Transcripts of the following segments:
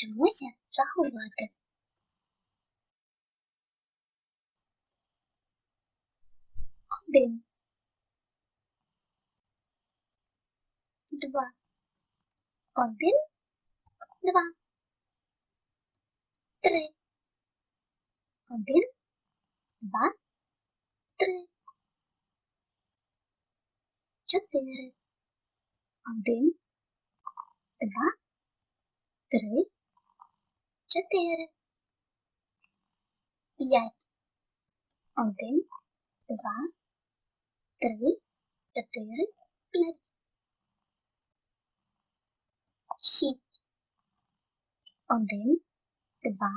Вчимося рахувати. Один. Два. Один. Два. Три. Один. Два. Три. Чотири. Один. Два. Три. Чотири. П'ять. Один. Два. Три. Чотири. П'ять. Шість. Один. Два.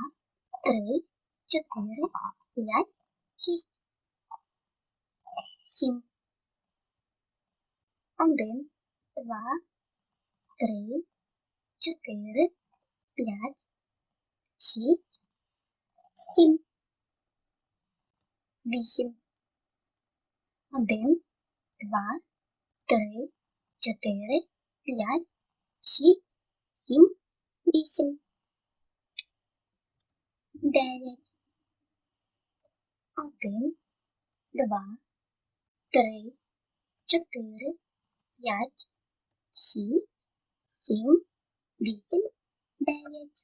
Три. Чотири. П'ять. Шість. Сім. Один. Два. Три. Чотири. П'ять. Шість. Сім. Вісім. Один. Два. Три. Чотири. П'ять. Шість. Сім. Вісім. Дев'ять. Один. Два. Три. Чотири. П'ять. Шість. Сім. Вісім. Дев'ять.